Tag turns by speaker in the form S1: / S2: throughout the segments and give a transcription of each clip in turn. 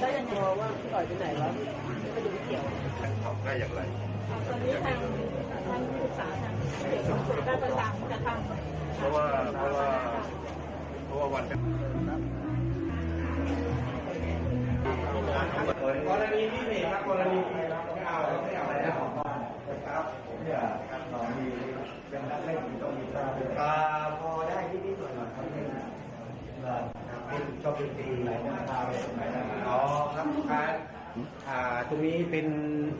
S1: ได้ยังไง
S2: มองว่าพี่ต่อยไปไหนวะไม่ได้เกี่ยว
S3: ทำได้อย่างไร
S1: ตอนนี้ทางทางศึกษาทางเขตของสุรการประสานจะทำ
S3: เพราะว่าเพราะว่าเพราะว่าวัน
S4: กรณีที่นี่ครับกรณีที่เราไม่เอาไม่เอาอะไรนะของบ้านนะครับผมเนี่ยครับตอนนี้ยังนักเล่นต้องมีตาด้วยพอได้ที่นี่หน่อยหน่อยครับ นี่นะนะครับนี่ชอบดนตรีไหนนะตาไปตรงไหนนะอ๋อครับอ่าอ่าตรงนี้เป็น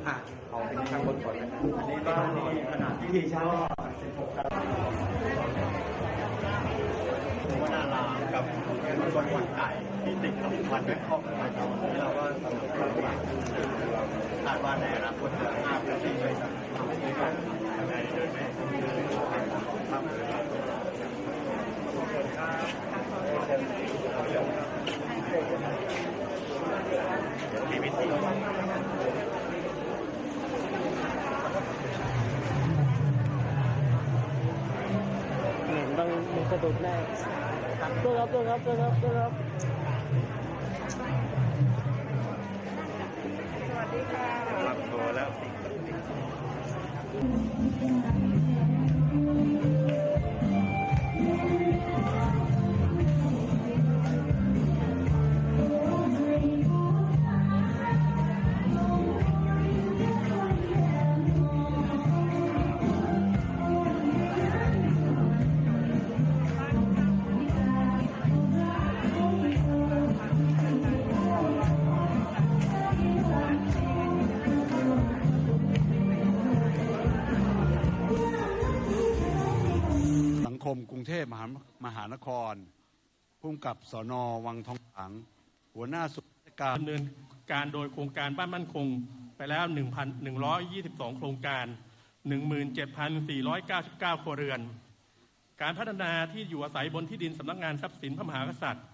S4: อะเอเป็นทางบนก่อนนะครับอันนี้บ้านนี้ขนาดที่ที่ชั้น16ครับ
S3: วัดนารามกับชนวันไก่ที่ติดกับวันแบงคอกนะครับที่เราก็สำหรวจว่าคาดว่าในอนาคตจะห้าพื้นที่ด้วยกันในเดินแม่ครับเดี๋ยวมีวิธี
S2: เห็น ต้องมีสะดุดแน่ตัวครับตัวครับตัวครับตัวครับ
S3: รับตัวแล้ว
S5: รุงเทพมหามหานครพุ่มกับสอนอวังทองหลางหัวหน้าส่วนราชการ
S6: ดำเนินการโดยโครงการบ้านมั่นคงไปแล้ว 1,122 โครงการ 17,499 ครัวเรือน การพัฒนาที่อยู่อาศัยบนที่ดินสำนักงานทรัพย์สินพระมหากษัตริย์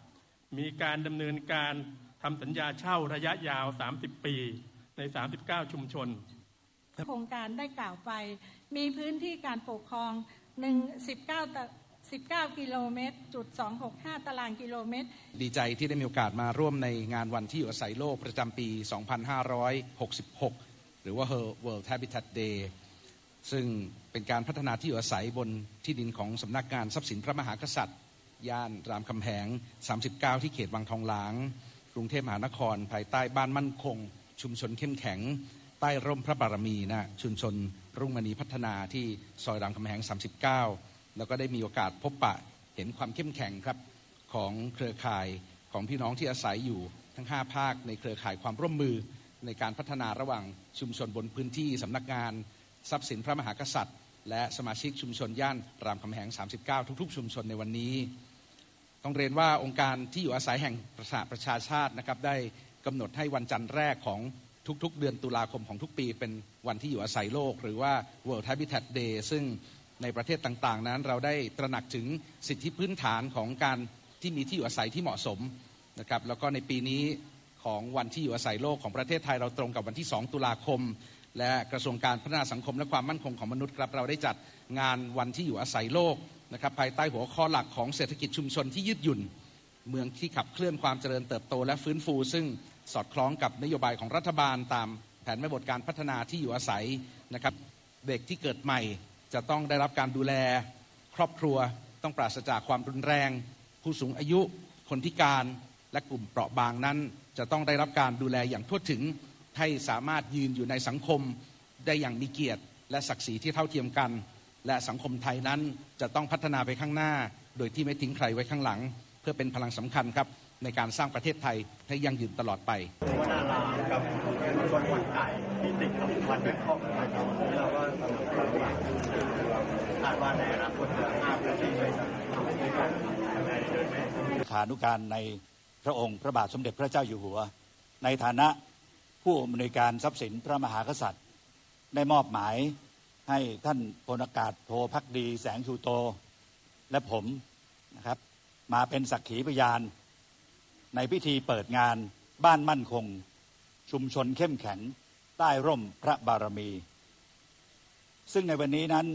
S6: มีการดำเนินการทำสัญญาเช่าระยะยาว 30 ปีใน 39 ชุมชน
S7: โครงการได้กล่าวไปมีพื้นที่การปกครอง 1 19ตะ 19 กิโลเมตรจุด 265 ตารางกิโลเมตร
S8: ดีใจที่ได้มีโอกาสมาร่วมในงานวันที่อยู่อาศัยโลกประจำปี 2566 หรือว่า World Habitat Day ซึ่งเป็นการพัฒนาที่อยู่อาศัยบนที่ดินของสำนักงานทรัพย์สินพระมหากษัตริย์ ย่านรามคำแหง 39 ที่เขตวังทองหลาง กรุงเทพมหานคร ภายใต้บ้านมั่นคง ชุมชนเข้มแข็ง ใต้ร่มพระบารมีนะชุมชนรุ่งมณีพัฒนาที่ซอยรามคำแหง 39 แล้วก็ได้มีโอกาสพบปะเห็นความเข้มแข็งครับของเครือข่ายของพี่น้องที่อาศัยอยู่ทั้ง 5 ภาค ในเครือข่ายความร่วมมือในการพัฒนาระหว่างชุมชนบนพื้นที่สำนักงาน ทรัพย์สินพระมหากษัตริย์ และสมาชิกชุมชนย่านรามคำแหง 39 ทุก ๆ ชุมชนในวันนี้ ต้องเรียนว่าองค์การที่อยู่อาศัยแห่งประชาประชาชาตินะครับได้กำหนดให้วันจันทร์แรกของทุกๆ เดือนตุลาคมของทุกปี เป็นวันที่อยู่อาศัยโลก หรือว่า World Habitat Day ซึ่ง ในประเทศต่างๆ นั้น เราได้ตระหนักถึงสิทธิพื้นฐานของการที่มีที่อยู่อาศัยที่เหมาะสมนะครับแล้วก็ในปีนี้ของวันที่อยู่อาศัยโลกของประเทศไทยเราตรงกับวันที่ 2 ตุลาคม และกระทรวงการพัฒนาสังคมและความมั่นคงของมนุษย์ครับเราได้จัดงานวันที่อยู่อาศัยโลกนะครับภายใต้หัวข้อหลักของเศรษฐกิจชุมชนที่ยืดหยุ่น เมืองที่ขับเคลื่อนความเจริญเติบโตและฟื้นฟู ซึ่งสอดคล้องกับนโยบายของรัฐบาลตามแผนแม่บทการพัฒนาที่อยู่อาศัยนะครับเด็กที่เกิดใหม่ จะต้องได้รับการดูแลครอบครัว ต้องปราศจากความรุนแรง ผู้สูงอายุคนพิการและกลุ่มเปราะบางนั้น จะต้องได้รับการดูแลอย่างทั่วถึงให้สามารถยืนอยู่ในสังคมได้อย่างมีเกียรติ และศักดิ์ศรีที่เท่าเทียมกัน และสังคมไทยนั้นจะต้องพัฒนาไปข้างหน้า โดยที่ไม่ทิ้งใครไว้ข้างหลัง เพื่อเป็นพลังสำคัญครับในการสร้างประเทศไทยให้ยั่งยืนตลอดไป
S3: วัดนารามกับชนวันไก่ที่ติดกับวันแบงคอกนะครับที่เราก็สำรวจว่าดว่าในอนาคตจะห้าพื้นที่ด้วยกันในเดินแม่
S9: ขานุการในพระองค์พระบาทสมเด็จพระเจ้าอยู่หัว ในฐานะผู้อำนวยการทรัพย์สินพระมหากษัตริย์ ได้มอบหมายให้ท่านพลอากาศโทพักดีแสงชูโต และผมนะครับมาเป็นสักขีพยาน ในพิธีเปิดงานบ้านมั่นคง ชุมชนเข้มแข็งใต้ร่มพระบารมี ซึ่งในวันนี้นั้น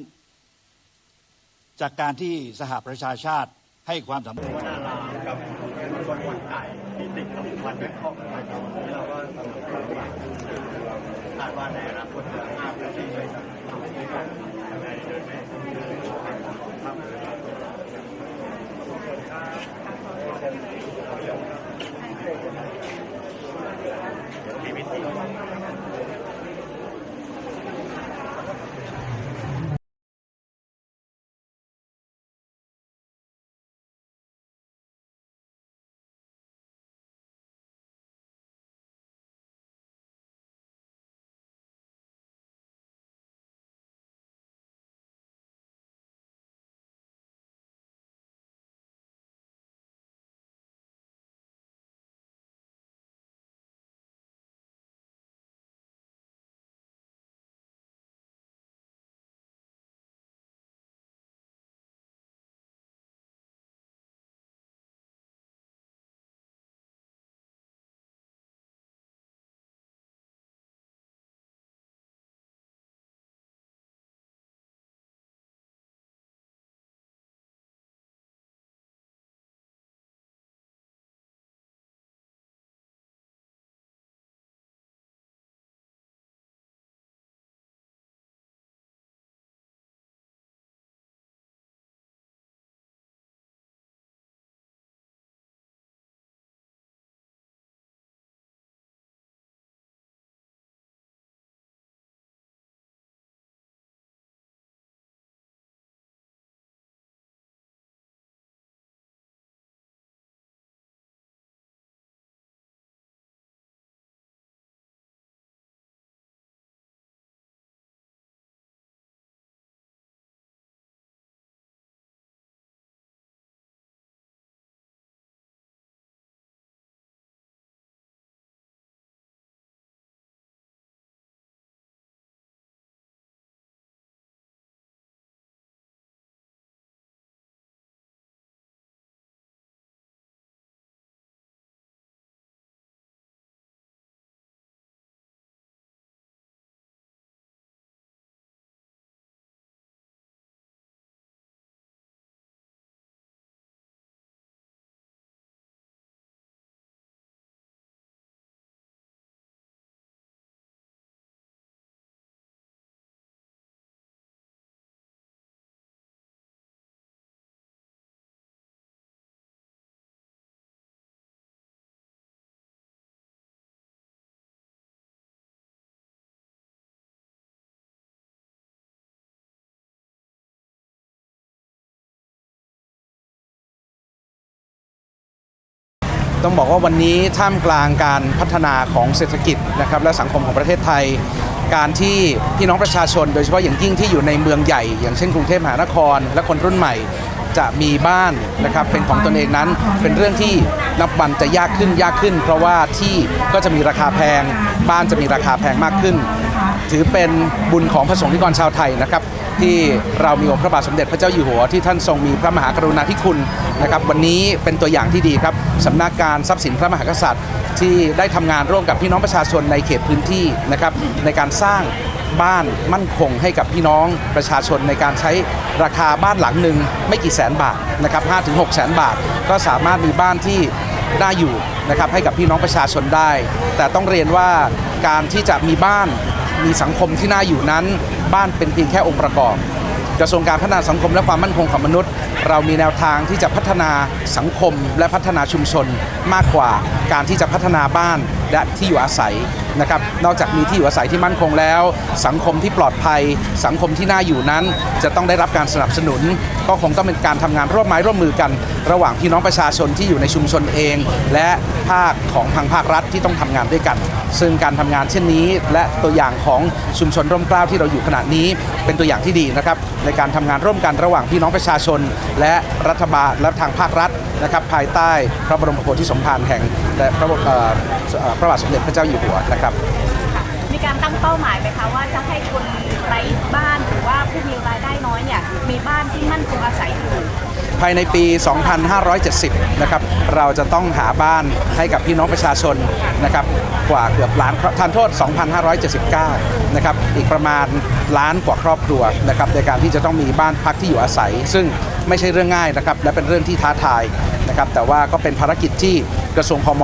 S9: จากการที่สหประชาชาติให้ความสำคัญ
S3: กับชนวันไก่ที่ติดกับวันแบงคอกนะครับเราก็คาดว่าในอนาคตจะห้าพื้นที่ด้วยกันในเดือนแม่ครับมีวิ
S8: ต้องบอกว่าวันนี้ท่ามกลางการพัฒนาของเศรษฐกิจนะครับและสังคมของประเทศไทย การที่พี่น้องประชาชน โดยเฉพาะอย่างยิ่งที่อยู่ในเมืองใหญ่ อย่างเช่นกรุงเทพมหานคร และคนรุ่นใหม่จะมีบ้านนะครับเป็นของตนเองนั้นเป็นเรื่องที่นับวันจะยากขึ้นยากขึ้น เพราะว่าที่ก็จะมีราคาแพง บ้านจะมีราคาแพงมากขึ้น ถือเป็นบุญของพระสงฆ์นิกรชาวไทยนะครับ ที่เรามีองค์พระบาทสมเด็จพระเจ้าอยู่หัวที่ท่านทรงมีพระมหากรุณาธิคุณนะครับวันนี้เป็นตัวอย่างที่ดีครับสำนักการทรัพย์สินพระมหากษัตริย์ ที่ได้ทำงานร่วมกับพี่น้องประชาชนในเขตพื้นที่นะครับในการสร้างบ้านมั่นคงให้กับพี่น้องประชาชนในการใช้ราคาบ้านหลังหนึ่งไม่กี่แสนบาทนะครับ5ถึง6แสนบาท ก็สามารถมีบ้านที่ได้อยู่นะครับให้กับพี่น้องประชาชนได้ แต่ต้องเรียนว่าการที่จะมีบ้านมีสังคมที่น่าอยู่นั้น บ้านเป็นเพียงแค่องค์ประกอบ กระทรวงการพัฒนาสังคมและความมั่นคงของมนุษย์ เรามีแนวทางที่จะพัฒนาสังคมและพัฒนาชุมชนมากกว่า การที่จะพัฒนาบ้านและที่อยู่อาศัยนะครับ นอกจากมีที่อยู่อาศัยที่มั่นคงแล้ว สังคมที่ปลอดภัย สังคมที่น่าอยู่นั้น จะต้องได้รับการสนับสนุน ก็คงต้องเป็นการทำงานร่วมไม้ร่วมมือกัน ระหว่างพี่น้องประชาชนที่อยู่ในชุมชนเอง และภาคของทางภาครัฐที่ต้องทำงานด้วยกัน ซึ่งการทำงานเช่นนี้ และตัวอย่างของชุมชนร่มเกล้าที่เราอยู่ขณะนี้ เป็นตัวอย่างที่ดีนะครับในการทำงานร่วมกันระหว่างพี่น้องประชาชน และรัฐบาลและทางภาครัฐนะครับภายใต้พระบรมโพธิสมภารแห่งและพระบรมเอ่อเอ่อพระบาทสมเด็จพระเจ้าอยู่หัวนะครับ
S1: มีการตั้งเป้าหมายไหมคะว่าจะให้คนไร้บ้านหรือว่าผู้มีรายได้น้อยเนี่ยมีบ้านที่มั่นคงอาศัยอยู่
S8: ภายในปี 2570 นะครับ เราจะต้องหาบ้านให้กับพี่น้องประชาชนนะครับ กว่าเกือบล้านทานโทษ 2,579 นะครับ อีกประมาณล้านกว่าครอบครัวนะครับ ในการที่จะต้องมีบ้านพักที่อยู่อาศัย ซึ่งไม่ใช่เรื่องง่ายนะครับ และเป็นเรื่องที่ท้าทาย นะครับแต่ว่าก็เป็นภารกิจที่กระทรวงพม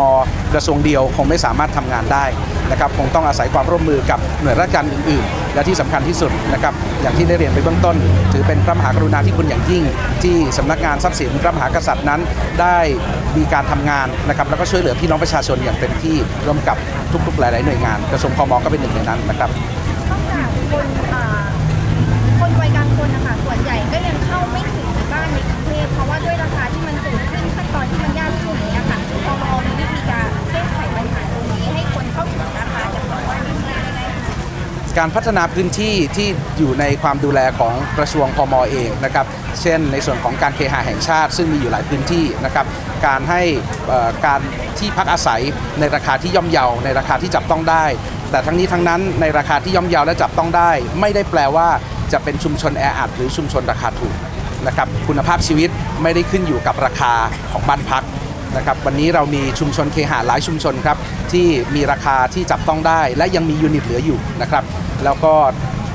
S8: กระทรวงเดียวคงไม่สามารถทำงานได้นะครับคงต้องอาศัยความร่วมมือกับหน่วยราชการอื่น ๆ และที่สำคัญที่สุดนะครับอย่างที่ได้เรียนไปเบื้องต้น ถือเป็นพระมหากรุณาธิคุณอย่างยิ่ง ที่สำนักงานทรัพย์สินพระมหากษัตริย์นั้นได้มีการทำงานนะครับแล้วก็ช่วยเหลือพี่น้องประชาชนอย่างเต็มที่ร่วมกับทุกๆ หลาย ๆ หน่วยงาน กระทรวงพมก็เป็นหนึ่งในนั้นนะครับ
S10: คนคนวัยกลางคนนะคะส่วนใหญ่ก็ยังเข้าไม่ถึงบ้านในกรุงเทพเพราะว่าด้วยราคา การ
S8: พัฒนาพื้นที่ที่อยู่ในความดูแลของกระทรวงพมเองนะครับ เช่น ในส่วนของการเคหะแห่งชาติ ซึ่งมีอยู่หลายพื้นที่นะครับ การให้การที่พักอาศัยในราคาที่ย่อมเยาในราคาที่จับต้องได้ แต่ทั้งนี้ทั้งนั้นในราคาที่ย่อมเยาและจับต้องได้ ไม่ได้แปลว่าจะเป็นชุมชนแออัดหรือชุมชนราคาถูกนะครับคุณภาพชีวิตไม่ได้ขึ้นอยู่กับราคาของบ้านพักนะครับวันนี้เรามีชุมชนเคหะหลายชุมชนครับที่มีราคาที่จับต้องได้ และยังมียูนิตเหลืออยู่นะครับ แล้วก็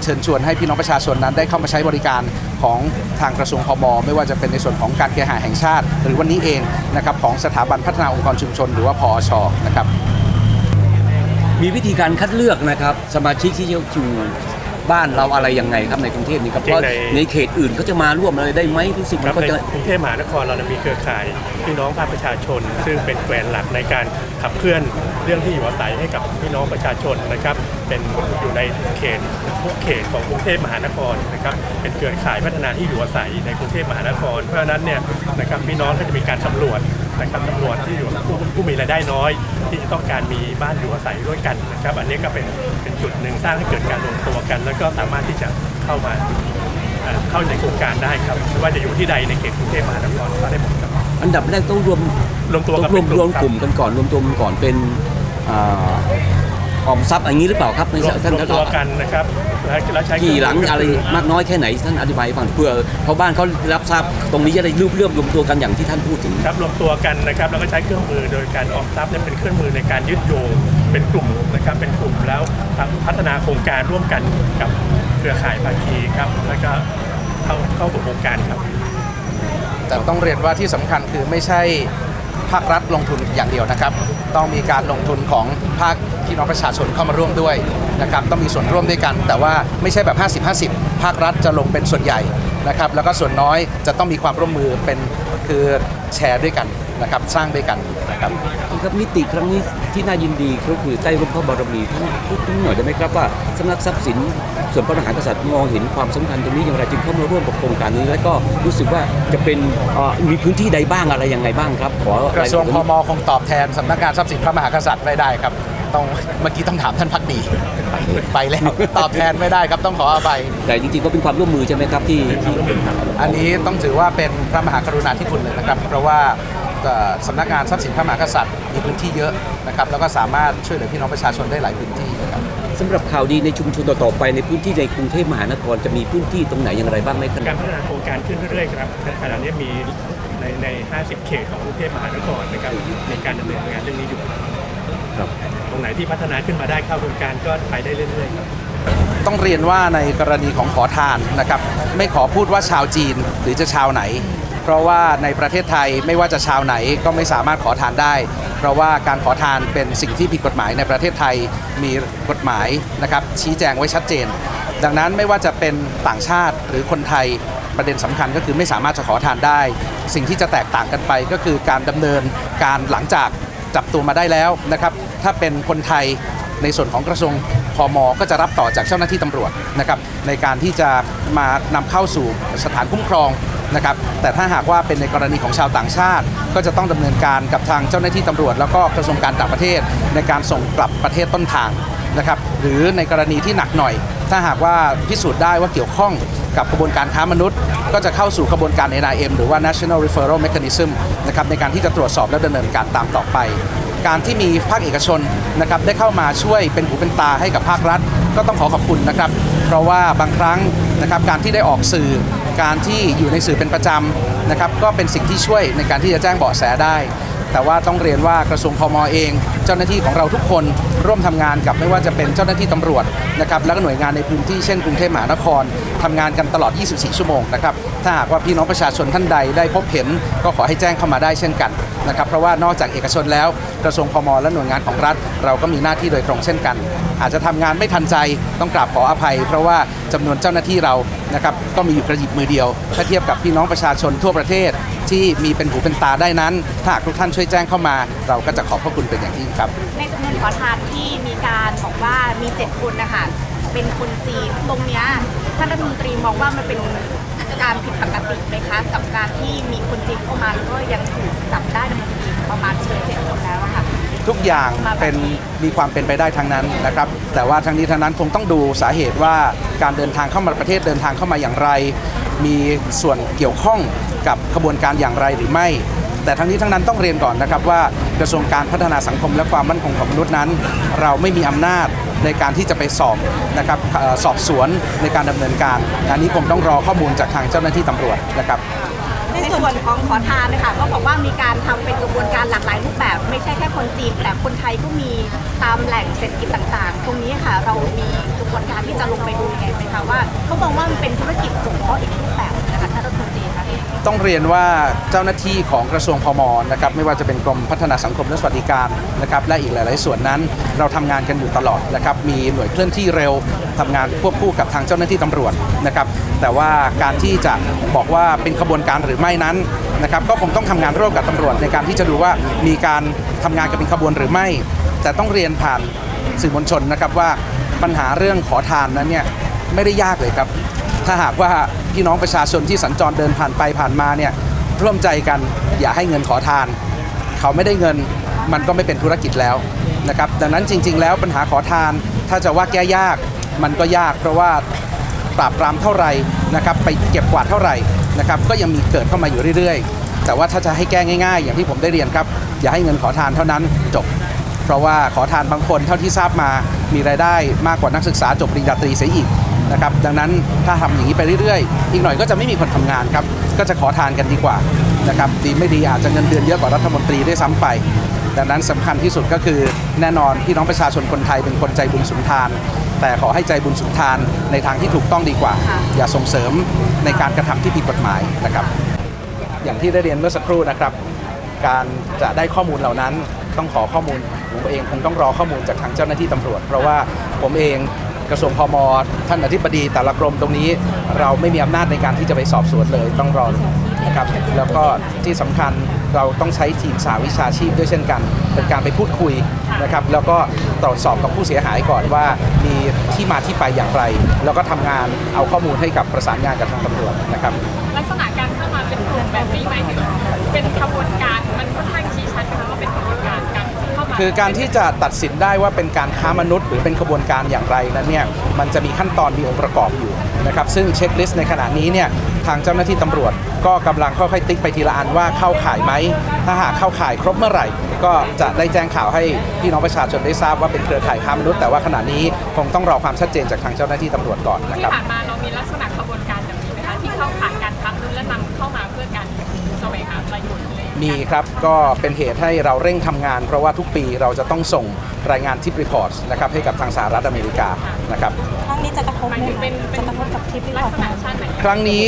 S8: เชิญชวนให้พี่น้องประชาชนนั้นได้เข้ามาใช้บริการของทางกระทรวงพมไม่ว่าจะเป็นในส่วนของการเคหะแห่งชาติ หรือวันนี้เองนะครับของสถาบันพัฒนาองค์กรชุมชน หรือว่าพอชนะครับ
S11: มีวิธีการคัดเลือกนะครับสมาชิกที่จะอยู่บ้านเราอะไรยังไงครับในกรุงเทพนี่ครับเพราะ
S6: ใน
S11: ในเขตอื่นเขาจะมาร่วมอะไรได้ไหมรู้สึก
S6: ค
S11: มั
S6: รับ
S11: นก็
S6: ใน
S11: จะ
S6: กรุงเทพมหานครเรามีเครือข่ายพี่น้องภาคประชาชน ซึ่งเป็นแกนหลักในการขับเคลื่อน เรื่องที่อยู่อาศัยให้กับพี่น้องประชาชนนะครับ เป็นอยู่ในเขตทุกเขตของกรุงเทพมหานครนะครับ เป็นเครือข่ายพัฒนาที่อยู่อาศัยในกรุงเทพมหานคร เพราะฉะนั้นเนี่ยนะครับพี่น้องก็จะมีการสำรวจนะครับสำรวจที่อยู่ผู้ผู้มีรายได้น้อย ที่จะต้องการมีบ้านอยู่อาศัยด้วยกันนะครับ อันนี้ก็เป็นเป็นจุดหนึ่งสร้างให้เกิดการรวมตัวกัน แล้วก็สามารถที่จะเข้ามาเข้าในโครงการได้ครับไม่ว่าจะอยู่ที่ใดในเขตกรุงเทพมหานครก็ได้หมด
S11: อันดับแรกต้องรวม
S6: รวมตัว
S11: ต้
S6: กั
S11: อนงรวม
S6: เป็น
S11: รวม
S6: ค
S11: กลุ่มกันก่อนรวมตัวกันก่อนเป็นอ่าออมทรัพย์อย่างนี้หรือเปล่าครับไม่
S6: รว
S11: ใช่
S6: ม
S11: ท่าน
S6: รวมตัวกันนะครับแล้วแล้วใช้
S11: กี่หลังอะไรมากน้อยแค่ไหนท่านอธิบายให้ฟังเพื่อชาวบ้านเขารับทราบตรงนี้จะได้รวบรวมรวมตัวกันอย่างที่ท่านพูดถึง
S6: ครับรวมตัวกันนะครับแล้วก็ใช้เครื่องมือโดยการออมทรัพย์เนี่ยเป็นเครื่องมือในการยึดโยงเป็นกลุ่มนะครับเป็นกลุ่มแล้วพัฒนาโครงการร่วมกันกับเครือข่ายภาคีครับแล้วก็เข้าเข้าสู่โครงการครับ
S8: แต่ต้องเรียนว่าที่สำคัญคือไม่ใช่ภาครัฐลงทุนอย่างเดียวนะครับ ต้องมีการลงทุนของภาคพี่น้องประชาชนเข้ามาร่วมด้วยนะครับต้องมีส่วนร่วมด้วยกัน แต่ว่าไม่ใช่แบบ 50-50 ภาครัฐจะลงเป็นส่วนใหญ่นะครับแล้วก็ส่วนน้อยจะต้องมีความร่วมมือเป็นคือแชร์ด้วยกันนะครับสร้างด้วยกันนะครับ
S11: ครับมิติครั้งนี้ที่น่ายินดีก็คือใต้ร่มพระบารมีท่านพูดถึงหน่อยได้ไหมครับว่าสำนักทรัพย์สินส่วนพระมหากษัตริย์มองเห็นความสำคัญตรงนี้อย่างไรจึงเข้ามาร่วมกับโครงการนี้ และก็รู้สึกว่าจะเป็นเอ่อมีพื้นที่ใดบ้างอะไรยังไงบ้างครับขอก
S8: ระทรวงา
S11: ยล
S8: พ
S11: เอียด
S8: มคงตอบแทนสำนักงานทรัพย์สินพระมหากษัตริย์ไม่ได้ครับต้องเมื่อกี้ต้องถามท่านพักดีไปแล้วตอบแทนไม่ได้ครับต้องขออภัย
S11: แต่จริงๆก็เป็นความร่วมมือใช่ไหมครับที่ที่
S8: อันนี้ต้องถือว่าเป็นพระมหากรุณาธิคุณเลยนะครับ เพราะว่าเอ่อ สำนักงานทรัพย์สินพระมหากษัตริย์มีพื้นที่เยอะนะครับแล้วก็สามารถช่วยเหลือพี่น้องประชาชนได้หลายพื้นที่นะครับ
S11: สำหรับข่าวดีในชุมชนต่อๆไปในพื้นที่ในกรุงเทพมหานครจะมีพื้นที่ตรงไหนอย่างไรบ้างไหมครับ
S6: การพัฒนาโครงการขึ้นเรื่อยๆครับขณะนี้มีในใน 50 เขตของกรุงเทพมหานครนะครับมีการดำเนินงานเรื่องนี้อยู่
S11: ครับ
S6: ตรงไหนที่พัฒนาขึ้นมาได้เข้าโครงการก็ไปได้เรื่อยๆครับ
S8: ต้องเรียนว่าในกรณีของขอทานนะครับไม่ขอพูดว่าชาวจีนหรือจะชาวไหน เพราะว่าในประเทศไทยไม่ว่าจะชาวไหนก็ไม่สามารถขอทานได้ เพราะว่าการขอทานเป็นสิ่งที่ผิดกฎหมายในประเทศไทยมีกฎหมายนะครับชี้แจงไว้ชัดเจน ดังนั้นไม่ว่าจะเป็นต่างชาติหรือคนไทยประเด็นสำคัญก็คือไม่สามารถจะขอทานได้ สิ่งที่จะแตกต่างกันไปก็คือการดำเนินการหลังจากจับตัวมาได้แล้วนะครับถ้าเป็นคนไทยในส่วนของกระทรวงพมก็จะรับต่อจากเจ้าหน้าที่ตำรวจนะครับในการที่จะมานำเข้าสู่สถานคุ้มครอง นะครับแต่ถ้าหากว่าเป็นในกรณีของชาวต่างชาติ ก็จะต้องดำเนินการกับทางเจ้าหน้าที่ตำรวจ แล้วก็กระทรวงการต่างประเทศ ในการส่งกลับประเทศต้นทางนะครับหรือในกรณีที่หนักหน่อย ถ้าหากว่าพิสูจน์ได้ว่าเกี่ยวข้องกับกระบวนการค้ามนุษย์ ก็จะเข้าสู่กระบวนการ NIM หรือว่า National Referral Mechanism นะครับในการที่จะตรวจสอบและดำเนินการตามต่อไป การที่มีภาคเอกชนนะครับได้เข้ามาช่วยเป็นหูเป็นตาให้กับภาครัฐ ก็ต้องขอขอบคุณนะครับ เพราะว่าบางครั้งนะครับการที่ได้ออกสื่อ การที่อยู่ในสื่อเป็นประจำนะครับก็เป็นสิ่งที่ช่วยในการที่จะแจ้งเบาะแสได้ แต่ว่าต้องเรียนว่ากระทรวงพมเอง เจ้าหน้าที่ของเราทุกคนร่วมทำงานกับไม่ว่าจะเป็นเจ้าหน้าที่ตำรวจนะครับแล้วก็หน่วยงานในพื้นที่เช่นกรุงเทพมหานครทำงานกันตลอด 24 ชั่วโมงนะครับถ้าหากว่าพี่น้องประชาชนท่านใดได้พบเห็น ก็ขอให้แจ้งเข้ามาได้เช่นกันนะครับเพราะว่านอกจากเอกชนแล้วกระทรวงพมและหน่วยงานของรัฐ เราก็มีหน้าที่โดยตรงเช่นกัน อาจจะทำงานไม่ทันใจต้องกราบขออภัย เพราะว่าจำนวนเจ้าหน้าที่เรานะครับก็มีอยู่กระยิบมือเดียว ถ้าเทียบกับพี่น้องประชาชนทั่วประเทศ ที่มีเป็นหูเป็นตาได้นั้น ถ้าหากทุกท่านช่วยแจ้งเข้ามา เราก็จะขอบพระคุณเป็นอย่างยิ่งครับ
S1: ในจำนวนขอทานที่มีการบอกว่ามีเจ็ดคนนะคะเป็นคนจีนตรงเนี้ยท่านรัฐมนตรีมองว่ามันเป็นการผิดปกติไหมคะกับการที่มีคนจีนเข้ามาแล้วก็ยังถูกจับได้ดำเนินคดีประมาณเจ็ดคนแล้วอะค่ะ
S8: ทุกอย่างเป็นมีความเป็นไปได้ทั้งนั้นนะครับ แต่ว่าทั้งนี้ทั้งนั้นคงต้องดูสาเหตุว่าการเดินทางเข้ามาประเทศเดินทางเข้ามาอย่างไร มีส่วนเกี่ยวข้องกับขบวนการอย่างไรหรือไม่ แต่ทั้งนี้ทั้งนั้นต้องเรียนก่อนนะครับว่ากระทรวงการพัฒนาสังคมและความมั่นคงของมนุษย์นั้น เราไม่มีอำนาจในการที่จะไปสอบนะครับสอบสวนในการดำเนินการอันนี้คงต้องรอข้อมูลจากทางเจ้าหน้าที่ตำรวจนะครับ
S1: ส่วนของขอทานนะคะก็บอกว่ามีการทำเป็นกระบวนการหลากหลายรูปแบบ ไม่ใช่แค่คนจีนแต่คนไทยก็มีตามแหล่งเศรษฐกิจต่างๆ ตรงนี้ค่ะ เรามีกระบวนการที่จะลงไปดูยังไงไหมคะว่าเขามองว่ามันเป็นธุรกิจส่งเพาะอีกรูปแบบ ต้
S8: องเรียนว่าเจ้าหน้าที่ของกระทรวงพมนะครับไม่ว่าจะเป็นกรมพัฒนาสังคมและสวัสดิการนะครับและอีกหลาย ๆ ส่วนนั้น เราทำงานกันอยู่ตลอดนะครับมีหน่วยเคลื่อนที่เร็วทำงานควบคู่กับทางเจ้าหน้าที่ตำรวจนะครับแต่ว่าการที่จะบอกว่าเป็นขบวนการหรือไม่นั้นนะครับก็คงต้องทำงานร่วมกับตำรวจในการที่จะดูว่ามีการทำงานกันเป็นขบวนหรือไม่ แต่ต้องเรียนผ่านสื่อมวลชนนะครับว่าปัญหาเรื่องขอทานนั้นเนี่ยไม่ได้ยากเลยครับ ถ้าหากว่า พี่น้องประชาชนที่สัญจรเดินผ่านไปผ่านมาเนี่ยร่วมใจกันอย่าให้เงินขอทาน เขาไม่ได้เงินมันก็ไม่เป็นธุรกิจแล้วนะครับดังนั้นจริง ๆ แล้วปัญหาขอทาน ถ้าจะว่าแก้ยากมันก็ยาก เพราะว่าปราบปรามเท่าไหร่นะครับไปเก็บกวาดเท่าไหร่นะครับก็ยังมีเกิดเข้ามาอยู่เรื่อยๆ แต่ว่าถ้าจะให้แก้ง่าย ๆ อย่างที่ผมได้เรียนครับ อย่าให้เงินขอทานเท่านั้นจบ เพราะว่าขอทานบางคนเท่าที่ทราบมามีรายได้มากกว่านักศึกษาจบปริญญาตรีเสียอีก นะครับดังนั้นถ้าทำอย่างนี้ไปเรื่อยๆ อีกหน่อยก็จะไม่มีคนทำงานครับก็จะขอทานกันดีกว่านะครับดีไม่ดีอาจจะเงินเดือนเยอะกว่ารัฐมนตรีด้วยซ้ำไปดังนั้นสำคัญที่สุดก็คือแน่นอนพี่น้องประชาชนคนไทยเป็นคนใจบุญสุนทาน แต่ขอให้ใจบุญสุนทานในทางที่ถูกต้องดีกว่า อย่าส่งเสริมในการกระทำที่ผิดกฎหมายนะครับ อย่างที่ได้เรียนเมื่อสักครู่นะครับ การจะได้ข้อมูลเหล่านั้นต้องขอข้อมูลผมเองคงต้องรอข้อมูลจากทางเจ้าหน้าที่ตำรวจ เพราะว่าผมเอง กระทรวงพมท่านอธิบดีแต่ละกรมตรงนี้ เราไม่มีอำนาจในการที่จะไปสอบสวนเลยต้องรอนะครับแล้วก็ที่สำคัญเราต้องใช้ทีมสาวิชาชีพด้วยเช่นกัน เป็นการไปพูดคุยนะครับแล้วก็ตรวจสอบกับผู้เสียหายก่อนว่ามีที่มาที่ไปอย่างไร แล้วก็ทำงานเอาข้อมูลให้กับประสานงานกับทางตำรวจนะครับ
S12: ลักษณะการเข้ามาเป็นกลุ่มแบบนี้ไหมเป็นขบวนการ คือการ
S8: ที่จะตัดสินได้ว่าเป็นการค้ามนุษย์ หรือเป็นขบวนการอย่างไรนั้นเนี่ยมันจะมีขั้นตอนมีองค์ประกอบอยู่นะครับซึ่งเช็คลิสต์ในขณะนี้เนี่ยทางเจ้าหน้าที่ตำรวจ ก็กำลังค่อยๆติ๊กไปทีละอันว่าเข้าข่ายไหม ถ้าหากเข้าข่ายครบเมื่อไหร่ ก็จะได้แจ้งข่าวให้พี่น้องประชาชนได้ทราบว่าเป็นเครือข่ายค้ามนุษย์แต่ว่าขณะนี้คงต้องรอความชัดเจนจากทางเจ้าหน้าที่ตำรวจก่อนนะครับ
S12: ผ่านมาเรา
S8: มีครับก็เป็นเหตุให้เราเร่งทำงาน เพราะว่าทุกปีเราจะต้องส่งรายงานทิปรีพอร์ตนะครับให้กับทางสหรัฐอเมริกานะครับ
S12: ครั้งนี้จะกระทบหมายถึงเป็นเป็นกระทบกับทิปลักษณะชาติไหน
S8: ครั้งนี้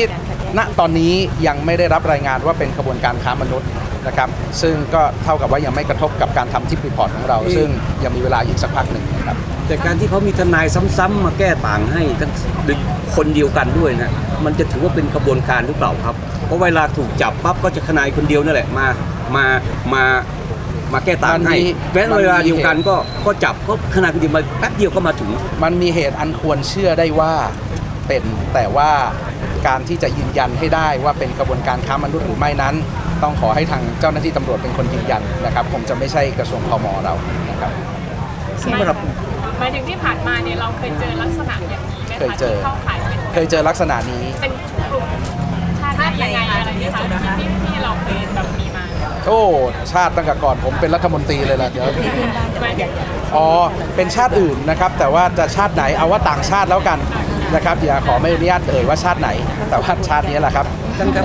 S8: ณตอนนี้ยังไม่ได้รับรายงานว่าเป็นขบวนการค้ามนุษย์นะครับซึ่งก็เท่ากับว่ายังไม่กระทบกับการทำทิปรีพอร์ตของเรา ซึ่งยังมีเวลาอีกสักพักหนึ่งนะครับ
S11: แต่การที่เขามีทนายซ้ำๆมาแก้ต่างให้ทั้งคนเดียวกันด้วยนะมันจะถือว่าเป็นขบวนการหรือเปล่าครับเพราะเวลาถูกจับปั๊บก็จะทนายคนเดียวนั่นแหละมามามามาแก้ต่างให้
S8: มันมี
S11: แม้เวลาเดียวกันก็ก็จับก็ทนายคนเดียวมาแป๊บเดียวก็มาถึง
S8: มันมีเหตุอันควรเชื่อได้ว่าเป็นแต่ว่าการที่จะยืนยันให้ได้ว่าเป็นกระบวนการค้ามนุษย์หรือไม่นั้น ต้องขอให้ทางเจ้าหน้าที่ตำรวจเป็นคนยืนยันนะครับคงจะไม่ใช่กระทรวงพมเรานะครับ
S11: สำหรับ
S12: ห มายถึงที่ผ่านมาเนี่ยเราเคยเจอลักษณะอย่างนี้ไหม
S8: เคย
S12: คะ
S8: เจอ
S12: ที่เข้าข่ายเป็น
S8: เคยเจอลักษณะนี้
S12: เป็นกลุ่มชาติไหนยังไงอะไรที่ที่ที่เราเคยแบบมีมา
S8: โอ้ชาติตั้งแต่ก่อนผมเป็นรัฐมนตรีเลยล่ะเดี๋ยว
S12: หมายถึง
S8: อ๋อ เป็นชาติอื่นนะครับ แต่ว่าจะชาติไหนเอาว่าต่างชาติแล้วกันนะครับอย่าขอไม่อนุญาตเอ่ยว่าชาติไหน แต่ว่าชาตินี้แหละครับ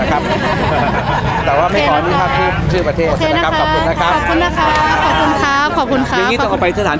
S8: นะครับ แต่ว่าไม่ขออนุญาตชื่อชื่อประเทศนะครับขอบคุณนะครับ
S13: ขอบคุณนะคะ ขอบคุณครับขอบคุณค
S11: อ
S13: รับ
S11: ย่างนี้ต้องเอาไปสถาน